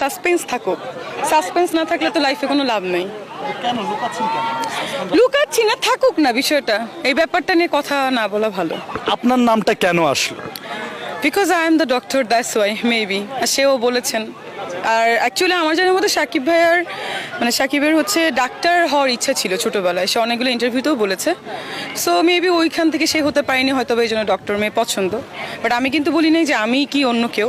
Suspense থাকুক। Suspense না থাকলে তো লাইফে কোনো লাভ নেই। লুকাচ্ছি না থাকুক না বিষয়টা। এই ব্যাপারটা নিয়ে কথা না বলা ভালো। আপনার নামটা কেন আসলো? Because I am the doctor that's why maybe সেও বলেছেন। আর অ্যাকচুয়ালি আমার জানার মতো সাকিব ভাইয়ার মানে সাকিবের হচ্ছে ডাক্তার হওয়ার ইচ্ছা ছিল ছোটোবেলায়। সে অনেকগুলো ইন্টারভিউতেও বলেছে। সো মেবি ওইখান থেকে সে হতে পারেনি হয়তো এই জন্য ডক্টর মেয়ে পছন্দ। বাট আমি কিন্তু বলি নাই যে আমি কি অন্য কেউ।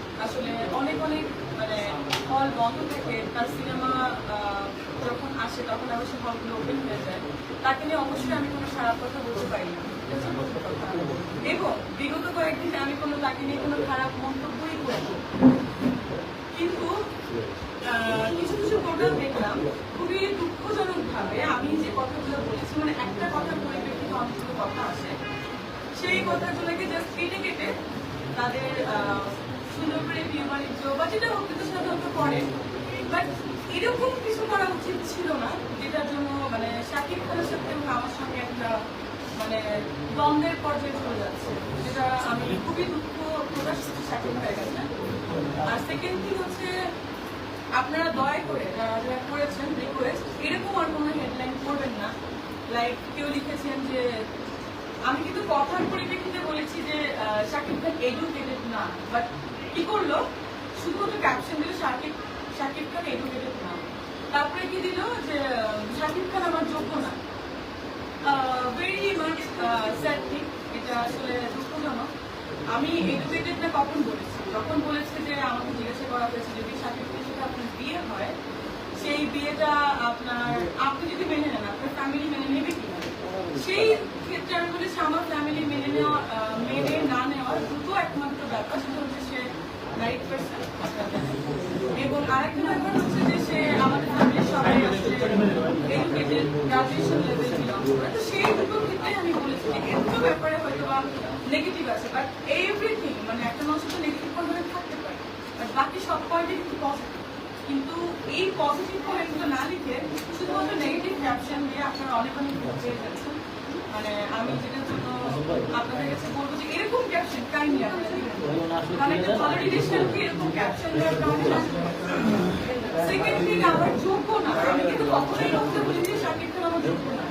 আসলে অনেক অনেক মানে হল বন্ধ থেকে, তার সিনেমা যখন আসে তখন আবার সে হলগুলো ওপেন হয়ে যায়। তাকে নিয়ে অবশ্যই আমি কোনো খারাপ কথা বলতে পারি না। এবং বিগত কয়েকদিন আমি কোনো তাকে নিয়ে কোনো খারাপ মন্তব্যই করিনি। কিন্তু কিছু কিছু প্রোগ্রাম দেখলাম, খুবই দুঃখজনক ভাবে আমি যে কথাগুলো বলেছি মানে একটা কথার পরিপ্রেক্ষিতে অনেকগুলো কথা আসে। সেই কথাগুলোকে জাস্ট কেটে কেটে তাদের আহ, সুন্দর করে বিয়ে বাণিজ্য বা যেটা হোক কিন্তু সাধারণত করে। বাট এরকম কিছু করা উচিত ছিল না, যেটার জন্য মানে শাকিব খানের সাথে আমার সঙ্গে একটা মানে দ্বন্দ্বের পর্যায়ে চলে যাচ্ছে, যেটা আমি খুবই দুঃখ প্রকাশ করছি শাকিব ভাইয়ের কাছে। আর সেকেন্ড থিং হচ্ছে, আপনারা দয়া করে যারা করেছেন রিকোয়েস্ট এরকম আর কোনো হেডলাইন করবেন না। লাইক কেউ লিখেছেন যে, আমি কিন্তু কথার পরিপ্রেক্ষিতে বলেছি যে শাকিব খান এডুকেটেড না। বাট কি করল? শুধুমাত্র ক্যাপশন দিল শাকিব শাকিব খান এডুকেটেড না। তারপরে কি দিল যে, শাকিব খান আমার যোগ্য না। ভেরি মাচ স্যাড এটা আসলে দুঃখজনক। আমি এডুকেটেড না কখন বলেছি? যখন বলেছে যে আমাকে জিজ্ঞাসা করা হয়েছে যদি সাথে সাথে আপনার বিয়ে হয়, সেই বিয়েটা আপনার, আপনি যদি মেনে নেন, আপনার ফ্যামিলি মেনে নেবে কি সেই ক্ষেত্রে আমি বলেছি আমার ফ্যামিলি মেনে নেওয়া আহ, মেনে না নেওয়ার দুটো একমাত্র ব্যাপার সেটা হচ্ছে সে এবং আরেকটা ব্যাপার হচ্ছে যে সে আমাদের ফ্যামিলির সবাই এডুকেটেড সেই দুটো ক্ষেত্রে আমি বলেছি যে এর ব্যাপারে হয়তো বা নেগেটিভ আছে বাট এভরিথিং মানে একটা মানুষ তো নেগেটিভ পয়েন্ট থাকতে পারে বাট বাকি সব পয়েন্টই কিন্তু পজিটিভ কিন্তু এই পজিটিভ পয়েন্টগুলো না লিখে শুধুমাত্র নেগেটিভ ক্যাপশন দিয়ে আপনারা অনেক অনেক পেয়ে যাচ্ছেন। মানে আমি যেটার জন্য আপনাদের কাছে বলব যে এরকম ক্যাপশন সেকেন্ড থিং আবার যোগ্য না আমি কিন্তু কখনোই লোককে বলি যে শাকিব খান আমার যোগ্য না